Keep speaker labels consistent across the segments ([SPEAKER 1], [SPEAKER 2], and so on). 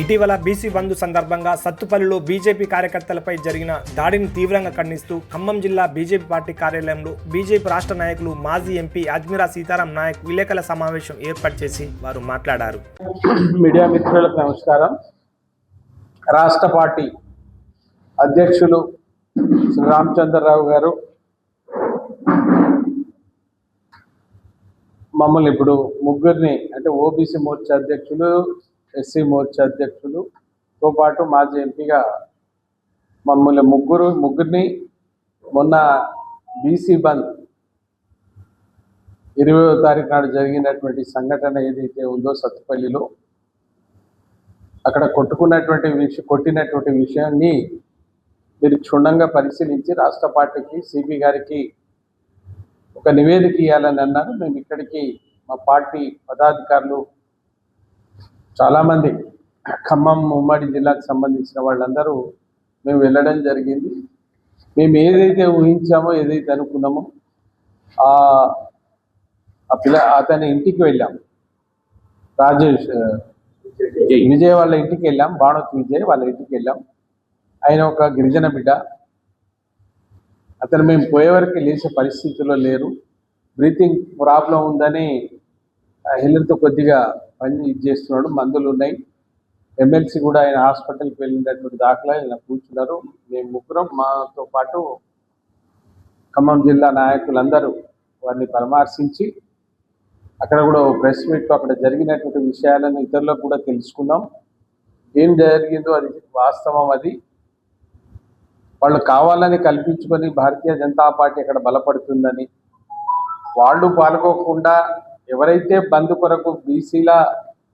[SPEAKER 1] ఇటీవల బీసీ బంధు సందర్భంగా సత్తుపల్లిలో బీజేపీ కార్యకర్తలపై జరిగిన దాడిని తీవ్రంగా ఖండిస్తూ ఖమ్మం జిల్లా బీజేపీ పార్టీ కార్యాలయంలో బీజేపీ రాష్ట్ర నాయకులు మాజీ ఎంపీ అజ్మిరా సీతారాం నాయక్ విలేకరుల సమావేశం ఏర్పాటు చేసి వారు మాట్లాడారు.
[SPEAKER 2] మీడియా మిత్రులకు నమస్కారం. రాష్ట్ర పార్టీ అధ్యక్షులు శ్రీ రామచంద్రరావు గారు మమ్మల్ని ఇప్పుడు ముగ్గురిని అంటే ఓబీసీ మోర్చా అధ్యక్షులు ఎస్సీ మోర్చా అధ్యక్షులుతో పాటు మాజీ ఎంపీగా మమ్మల్ని ముగ్గురు ముగ్గురిని మొన్న బీసీ బంద్ ఇరవయో తారీఖు నాడు జరిగినటువంటి సంఘటన ఏదైతే ఉందో సత్తుపల్లిలో అక్కడ కొట్టుకున్నటువంటి విషయం కొట్టినటువంటి విషయాన్ని మీరు క్షుణ్ణంగా పరిశీలించి రాష్ట్ర పార్టీకి సిపి గారికి ఒక నివేదిక ఇవ్వాలని అన్నారు. మేము ఇక్కడికి మా పార్టీ పదాధికారులు చాలామంది ఖమ్మం ఉమ్మడి జిల్లాకు సంబంధించిన వాళ్ళందరూ మేము వెళ్ళడం జరిగింది. మేము ఏదైతే ఊహించామో ఏదైతే అనుకున్నామో ఆ పిల్ల అతని ఇంటికి వెళ్ళాం. రాజేష్ విజయ్. వాళ్ళ ఇంటికి వెళ్ళాం. బాణోత్ విజయ్ వాళ్ళ ఇంటికి వెళ్ళాం. ఆయన ఒక గిరిజన బిడ్డ. అతను మేము పోయే వరకు లేచే పరిస్థితిలో లేరు. బ్రీతింగ్ ప్రాబ్లం ఉందని హెల్త్తో కొద్దిగా పని ఇది చేస్తున్నాడు. మందులు ఉన్నాయి. ఎమ్మెల్సీ కూడా ఆయన హాస్పిటల్కి వెళ్ళినటువంటి దాఖలా ఆయన కూర్చున్నారు. మేము ముగ్గురం మాతో పాటు ఖమ్మం జిల్లా నాయకులందరూ వారిని పరామర్శించి అక్కడ కూడా ప్రెస్ మీట్ అక్కడ జరిగినటువంటి విషయాలను ఇతరులకు కూడా తెలుసుకున్నాం. ఏం జరిగిందో అది వాస్తవం అది. వాళ్ళు కావాలని కల్పించుకొని భారతీయ జనతా పార్టీ అక్కడ బలపడుతుందని. వాళ్ళు పాల్గొకుండా ఎవరైతే బంధు కొరకు బీసీల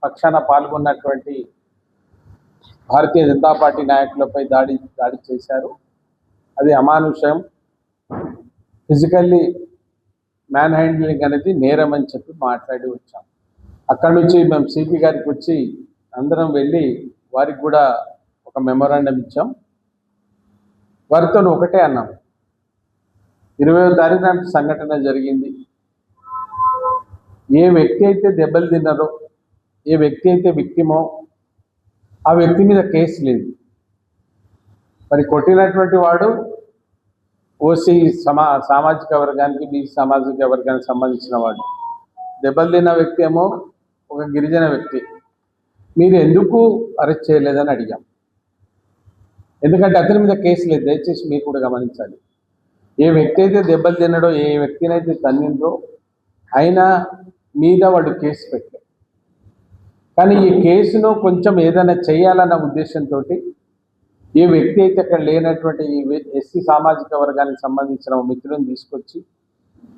[SPEAKER 2] పక్షాన పాల్గొన్నటువంటి భారతీయ జనతా పార్టీ నాయకులపై దాడి దాడి చేశారు. అది అమానుషం. ఫిజికల్లీ మ్యాన్ హ్యాండ్లింగ్ అనేది నేరం అని చెప్పి మాట్లాడి వచ్చాం. అక్కడి నుంచి మేము సిపి గారికి వచ్చి అందరం వెళ్ళి వారికి కూడా ఒక మెమోరాండం ఇచ్చాం. వారితో ఒకటే అన్నాం. ఇరవై తారీఖు సంఘటన జరిగింది. ఏ వ్యక్తి అయితే దెబ్బలు తిన్నారో ఏ వ్యక్తి అయితే విక్టిమో ఆ వ్యక్తి మీద కేసు లేదు. మరి కొట్టినటువంటి వాడు ఓసీ సమా సామాజిక వర్గానికి బీసీ సామాజిక వర్గానికి సంబంధించిన వాడు. దెబ్బలు తిన్న వ్యక్తి ఏమో ఒక గిరిజన వ్యక్తి. మీరు ఎందుకు అరెస్ట్ చేయలేదని అడిగాం. ఎందుకంటే అతని మీద కేసు లేదు. దయచేసి మీరు కూడా గమనించాలి. ఏ వ్యక్తి అయితే దెబ్బలు తిన్నాడో ఏ వ్యక్తినైతే తన్నిందో అయినా మీద వాడు కేసు పెట్టాడు. కానీ ఈ కేసును కొంచెం ఏదైనా చేయాలన్న ఉద్దేశంతో ఏ వ్యక్తి అయితే అక్కడ లేనటువంటి ఈ ఎస్సీ సామాజిక వర్గానికి సంబంధించిన మిత్రులను మిత్రుని తీసుకొచ్చి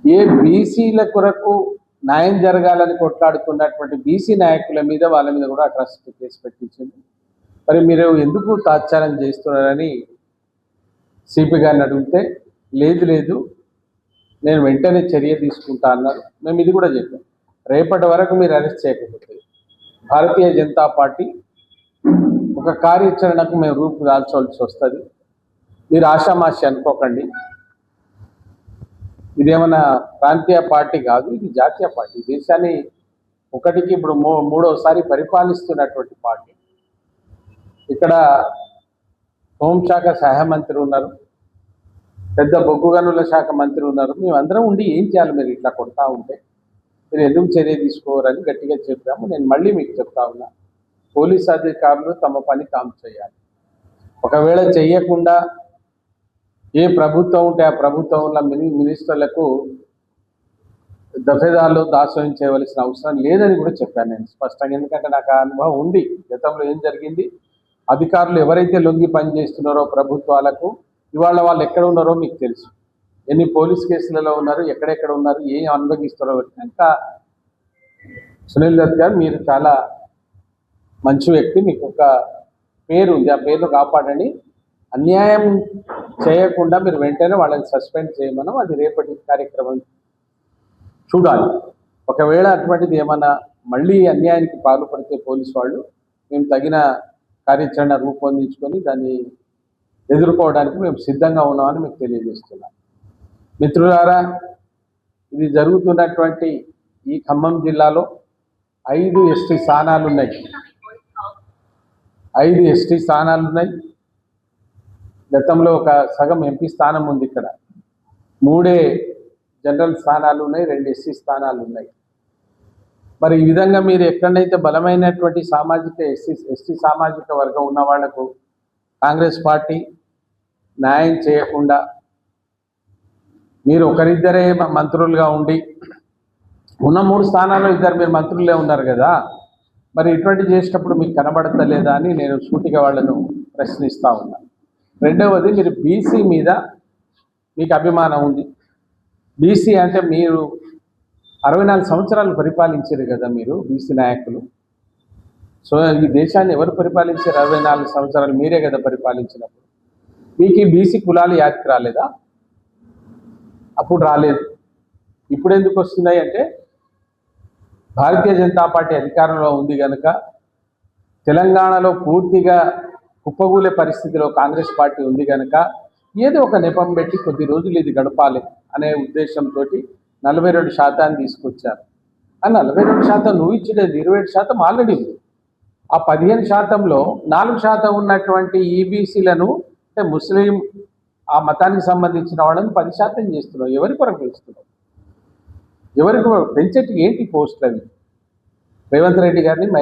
[SPEAKER 2] ఏ బీసీల కొరకు న్యాయం జరగాలని కొట్లాడుతున్నటువంటి బీసీ నాయకుల మీద వాళ్ళ మీద కూడా ట్రస్ట్ కేసు పెట్టించింది. మరి మీరు ఎందుకు తాత్సారం చేస్తున్నారని సిపి గారిని అడిగితే లేదు లేదు నేను వెంటనే చర్య తీసుకుంటా అన్నారు. మేము ఇది కూడా చెప్పాం. రేపటి వరకు మీరు అరెస్ట్ చేయకపోతే భారతీయ జనతా పార్టీ ఒక కార్యాచరణకు మేము రూపు దాల్చవలసి వస్తుంది. మీరు ఆషామాషి అనుకోకండి. ఇదేమన్నా ప్రాంతీయ పార్టీ కాదు ఇది జాతీయ పార్టీ. దేశాన్ని ఒకటికి ఇప్పుడు మూ మూడవసారి పరిపాలిస్తున్నటువంటి పార్టీ. ఇక్కడ హోంశాఖ సహాయ మంత్రి ఉన్నారు. పెద్ద బొగ్గు గనుల శాఖ మంత్రి ఉన్నారు. మేమందరం ఉండి ఏం చేయాలి మీరు ఇట్లా కొడతా ఉంటే? మీరు ఎందుకు చర్య తీసుకోవాలని గట్టిగా చెప్పాము. నేను మళ్ళీ మీకు చెప్తా ఉన్నా. పోలీస్ అధికారులు తమ పని తాము చేయాలి. ఒకవేళ చెయ్యకుండా ఏ ప్రభుత్వం ఉంటే ఆ ప్రభుత్వంలో మిని మినిస్టర్లకు దఫేదారులు దాసోహం చేయవలసిన అవసరం లేదని కూడా చెప్పాను నేను స్పష్టంగా. ఎందుకంటే నాకు ఆ అనుభవం ఉంది. గతంలో ఏం జరిగింది? అధికారులు ఎవరైతే లొంగి పనిచేస్తున్నారో ప్రభుత్వాలకు ఇవాళ వాళ్ళు ఎక్కడ ఉన్నారో మీకు తెలుసు. ఎన్ని పోలీస్ కేసులలో ఉన్నారు ఎక్కడెక్కడ ఉన్నారు ఏం అనుభవిస్తారో ఇంకా సునీల్ దత్ గారు మీరు చాలా మంచి వ్యక్తి మీకు ఒక పేరు ఉంది ఆ పేరును కాపాడండి. అన్యాయం చేయకుండా మీరు వెంటనే వాళ్ళని సస్పెండ్ చేయమనం అది రేపటి కార్యక్రమం చూడాలి. ఒకవేళ అటువంటిది ఏమన్నా మళ్ళీ అన్యాయానికి పాల్పడితే పోలీసు వాళ్ళు మేము తగిన కార్యాచరణ రూపొందించుకొని దాన్ని ఎదుర్కోవడానికి మేము సిద్ధంగా ఉన్నామని మీకు తెలియజేస్తున్నాం. మిత్రులారా ఇది జరుగుతున్నటువంటి ఈ ఖమ్మం జిల్లాలో ఐదు ఎస్టీ స్థానాలు ఉన్నాయి. ఐదు ఎస్టీ స్థానాలు ఉన్నాయి. గతంలో ఒక సగం ఎంపీ స్థానం ఉంది ఇక్కడ. మూడే జనరల్ స్థానాలు ఉన్నాయి రెండు ఎస్సీ స్థానాలు ఉన్నాయి. మరి ఈ విధంగా మీరు ఎక్కడైతే బలమైనటువంటి సామాజిక ఎస్సీ ఎస్టీ సామాజిక వర్గం ఉన్న వాళ్ళకు కాంగ్రెస్ పార్టీ న్యాయం చేయకుండా మీరు ఒకరిద్దరే మంత్రులుగా ఉండి ఉన్న మూడు స్థానాల్లో ఇద్దరు మీరు మంత్రులే ఉన్నారు కదా. మరి ఇటువంటి చేసేటప్పుడు మీకు కనబడతలేదా అని నేను సూటిగా వాళ్ళను ప్రశ్నిస్తూ ఉన్నా. రెండవది మీరు బీసీ మీద మీకు అభిమానం ఉంది. బీసీ అంటే మీరు అరవై నాలుగు సంవత్సరాలు పరిపాలించారు కదా మీరు బీసీ నాయకులు. సో ఈ దేశాన్ని ఎవరు పరిపాలించారు? అరవై నాలుగు సంవత్సరాలు మీరే కదా పరిపాలించినప్పుడు. మీకు ఈ బీసీ కులాలు యాదికి రాలేదా? అప్పుడు రాలేదు. ఇప్పుడు ఎందుకు వస్తున్నాయి అంటే భారతీయ జనతా పార్టీ అధికారంలో ఉంది కనుక తెలంగాణలో పూర్తిగా కుప్పగూలే పరిస్థితిలో కాంగ్రెస్ పార్టీ ఉంది కనుక ఏదో ఒక నెపం పెట్టి కొద్ది రోజులు ఇది గడపాలి అనే ఉద్దేశంతో నలభై రెండు శాతాన్ని తీసుకొచ్చారు. ఆ నలభై రెండు శాతం నువ్వు ఇచ్చినది ఇరవై ఏడు శాతం ఆల్రెడీ ఉంది. ఆ పదిహేను శాతంలో నాలుగు శాతం ఉన్నటువంటి ఈబీసీలను అంటే ముస్లిం ఆ మతానికి సంబంధించిన వాళ్ళని పది శాతం చేస్తున్నావు. ఎవరి కొరకు పెంచుతున్నావు ఎవరికి పెంచేటి ఏంటి పోస్టులు అవి? రేవంత్ రెడ్డి గారిని